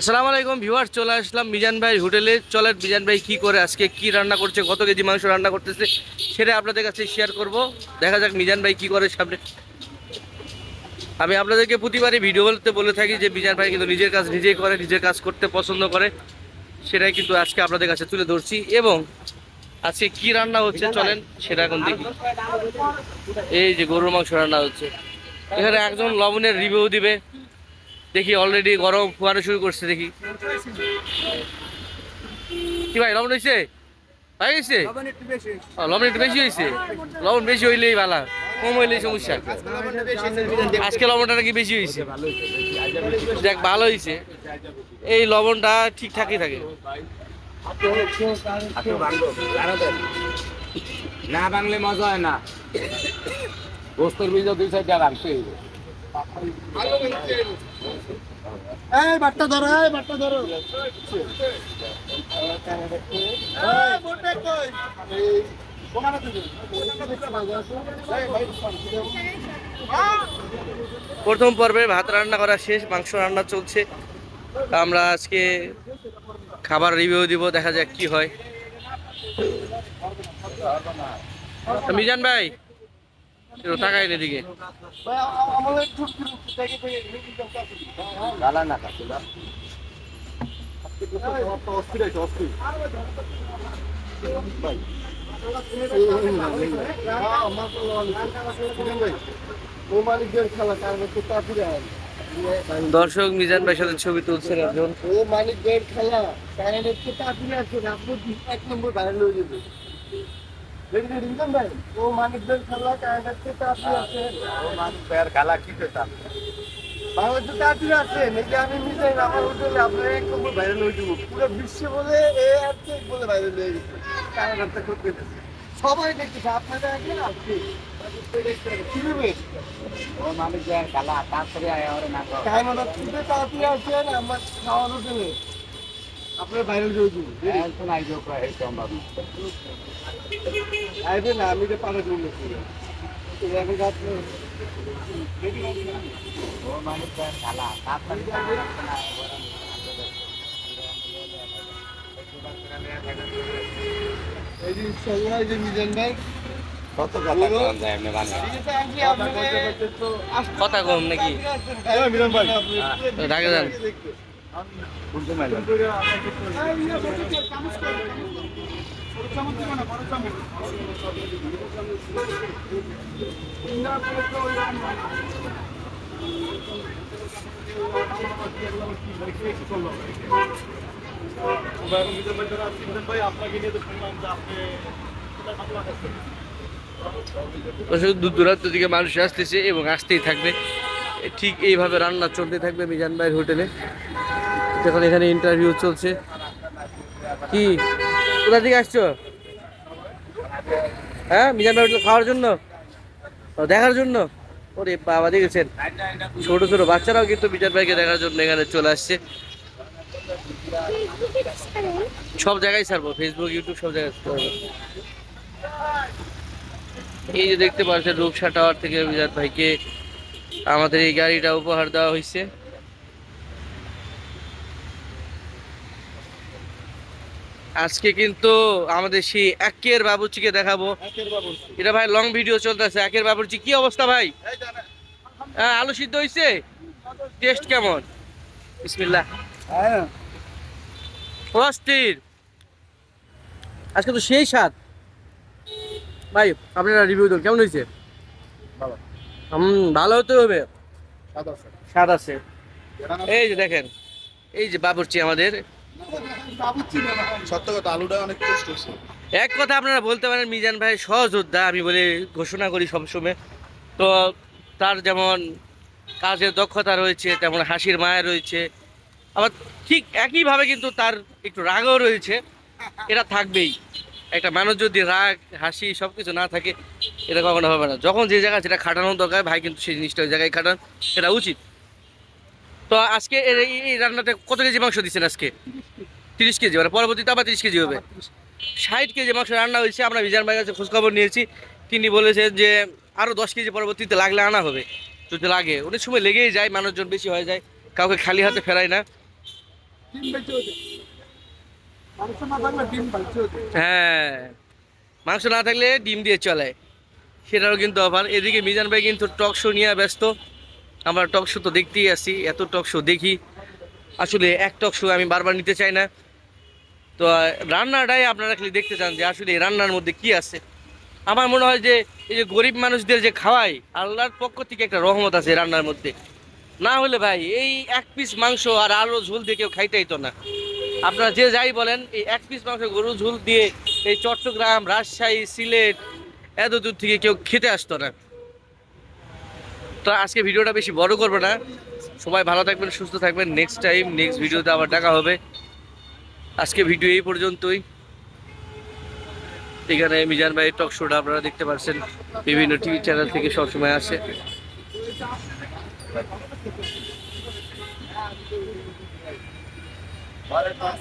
আসসালামু আলাইকুম ভিউয়ার চলে আসলাম মিজান ভাই হোটেলে। চলেন মিজান ভাই কি করে আজকে কি রান্না করছে, কত কেজি মাংস রান্না করতেছে, সেটা আপনাদের কাছে শেয়ার করব। দেখা যাক মিজান ভাই কি করে সামনে। আমি আপনাদেরকে প্রতিবারই ভিডিও বলতে বলে থাকি যে মিজান ভাই কিন্তু নিজের কাজ নিজেই করে, নিজের কাজ করতে পছন্দ করে। সেটাই কিন্তু আজকে আপনাদের কাছে তুলে ধরছি। এবং আজকে কি রান্না হচ্ছে, চলেন সেটা এখন দেখি। এই যে গরুর মাংস রান্না হচ্ছে। এখানে একজন লবণের রিভিউ দিবে। দেখি অলরেডি গরম ফুয়ানো শুরু করছে দেখি। কি ভাই লবণ হয়েছে গেছে? ও, লবণ একটু বেশি হয়েছে? লবণ বেশি হইলেই ভালো কম হইলেই সমস্যা। আজকে লবণটা নাকি বেশি হয়েছে। দেখ ভালো হয়েছে। এই লবণটা ঠিকঠাকই থাকে। না বাংলে মজা হয় না। গোস্তর বীজ দুই সাইড রাখতে হইবে। এই ধরো এই ধরো। প্রথম পর্বে ভাত রান্না করা শেষ, মাংস রান্না চলছে। আমরা আজকে খাবার রিভিউ দিব, দেখা যাক কি হয়। মিজান ভাই একটু তাকাই এদিকে। ভাই ভাই দর্শক মিজান ভাইয়ের সাথে ছবি তুলছেন একজন। ও মালিকদের খেলা। এক নম্বর হয়ে যাবে। মালিকদের খেলা কারণ একটু তাড়াতাড়ি আছে ও মানুষ পেয়ার গালা কি পেতাম বাংলা তো তাড়াতাড়ি আছে নাকি আমি নিজে আমার হোটেলে আপনার এক নম্বর ভাইরাল হয়ে যাব। পুরো বিশ্বে বলে এ আর কে বলে ভাইরাল হয়ে গেছে। কারণ করতে সবাই দেখতেছে আপনারা একদিন আসছে কি? হবে ও মানুষ পেয়ার গালা তারপরে আয় ওরে না কর টাইম আমার খুবই আপনার ভাইরাল হয়ে যাব এই তো নাই যোগ হয় সম্ভব আইবে না আমি তো পারে জন্য এখন আপনি ও মানুষ পেয়ার তারপরে এই যে সবাই যে মিজান ভাই কত গালা করা যায় এমনি বাংলা কথা কম নাকি মিজান ভাই ঢাকা যান দূর দূরান্ত থেকে মানুষ আসতেছে এবং আসতেই থাকবে। ঠিক এইভাবে রান্না চলতে থাকবে মিজান ভাইয়ের হোটেলে। এখন এখানে ইন্টারভিউ চলছে। কি? কোথা থেকে আসছো? হ্যাঁ মিজান ভাই খাওয়ার জন্য? দেখার জন্য? ওরে বাবা, দেখেছেন? ছোট ছোট বাচ্চারাও কিন্তু মিজান ভাইকে দেখার জন্য এখানে চলে আসছে। সব জায়গায় ছাড়বো ফেসবুক ইউটিউব সব জায়গায়। এই যে দেখতে পাচ্ছেন রূপসা টাওয়ার থেকে মিজান ভাইকে। আমাদের এই গাড়িটা উপহার দেওয়া হয়েছে। আজকে কিন্তু আমাদের সেই একের বাবুচিকে দেখাবো। এটা ভাই লং ভিডিও চলতেছে। একের বাবুচি কি অবস্থা ভাই? হ্যাঁ আলু সিদ্ধ হয়েছে? টেস্ট কেমন? বিসমিল্লাহ। অস্থির। আজকে তো সেই স্বাদ। ভাই আপনারা রিভিউ দেন কেমন হয়েছে? ভালো। হুম ভালো হতে হবে। স্বাদ আছে। এই যে দেখেন এই যে বাবুর্চি আমাদের। সত্য কথা আলুটা অনেক টেস্ট হচ্ছে এক কথা আপনারা বলতে পারেন মিজান ভাই সহযোদ্ধা আমি বলে ঘোষণা করি সবসময়। তো তার যেমন কাজের দক্ষতা রয়েছে তেমন হাসির মায়া রয়েছে। আবার ঠিক একইভাবে কিন্তু তার একটু রাগও রয়েছে। এটা থাকবেই। একটা মানুষ যদি রাগ, হাসি সব কিছু না থাকে, এটা কখনো হবে না। যখন যে জায়গায় যেটা খাটানোর দরকার, ভাই কিন্তু সেই জিনিসটা ওই জায়গায় খাটান এটা উচিত। তো আজকে এই রান্নাতে কত কেজি মাংস দিচ্ছেন আজকে? তিরিশ কেজি মানে পরবর্তীতে আবার তিরিশ কেজি হবে। ষাট কেজি মাংস রান্না হয়েছে, আমরা বিজান ভাইয়ের কাছে খোঁজখবর নিয়েছি। তিনি বলেছেন যে আরও দশ কেজি পরবর্তীতে লাগলে আনা হবে, যদি লাগে। অনেক সময় লেগেই যায়, মানুষজন বেশি হয়ে যায়, কাউকে খালি হাতে ফেরায় না। হ্যাঁ মাংস না থাকলে ডিম দিয়ে চলে। সেটারও কিন্তু অফার। এদিকে মিজান ভাই কিন্তু টক শো নিয়ে ব্যস্ত। আমরা টক শো তো দেখতেই আসি এত টক শো দেখি। আসলে এক টক শো আমি বারবার নিতে চাই না। তো রান্নাটাই আপনারা খালি দেখতে চান যে আসলে রান্নার মধ্যে কি আছে। আমার মনে হয় যে, এই যে গরিব মানুষদের যে খাওয়াই আল্লাহর পক্ষ থেকে একটা রহমত আছে রান্নার মধ্যে। না হলে ভাই, এই এক পিস মাংস আর আলু ঝোল দিয়ে কেউ খাইতেই তো না। আপনারা যে যাই বলেন, এই এক পিস মাংস গরু ঝুল দিয়ে এই চট্টগ্রাম, রাজশাহী, সিলেট, এত দূর থেকে কেউ খেতে আসতো না। তো আজকে ভিডিওটা বেশি বড় করব না। সবাই ভালো থাকবেন, সুস্থ থাকবেন। নেক্সট টাইম নেক্সট ভিডিওতে আবার দেখা হবে। আজকে ভিডিও এই পর্যন্তই। এখানে মিজান ভাই টক শোটা আপনারা দেখতে পাচ্ছেন। বিভিন্ন টিভি চ্যানেল থেকে সবসময় আসে। Balik.